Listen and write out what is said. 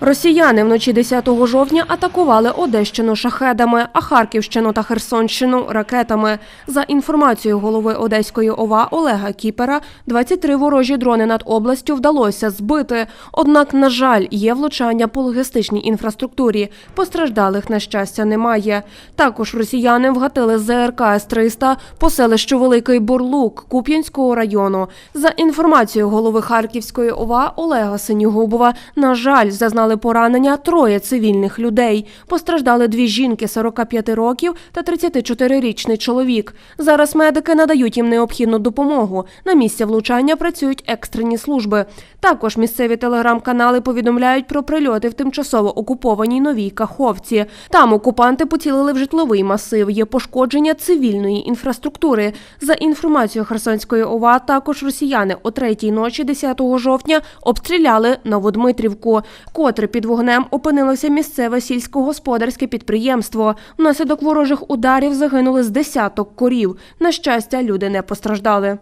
Росіяни вночі 10 жовтня атакували Одещину шахедами, а Харківщину та Херсонщину ракетами. За інформацією голови Одеської ОВА Олега Кіпера, 23 ворожі дрони над областю вдалося збити. Однак, на жаль, є влучання по логістичній інфраструктурі. Постраждалих, на щастя, немає. Також росіяни вгатили ЗРК С-300 по селищу Великий Бурлук Куп'янського району. За інформацією голови Харківської ОВА Олега Синігубова, на жаль, зазнали поранення троє цивільних людей. Постраждали дві жінки 45 років та 34-річний чоловік. Зараз медики надають їм необхідну допомогу. На місці влучання працюють екстрені служби. Також місцеві телеграм-канали повідомляють про прильоти в тимчасово окупованій новій Каховці. Там окупанти поцілили в житловий масив. Є пошкодження цивільної інфраструктури. За інформацією Херсонської ОВА, також росіяни о третій ночі 10 жовтня обстріляли Новодмитрівку, котре під вогнем опинилося місцеве сільськогосподарське підприємство. Внаслідок ворожих ударів загинули з десяток корів. На щастя, люди не постраждали.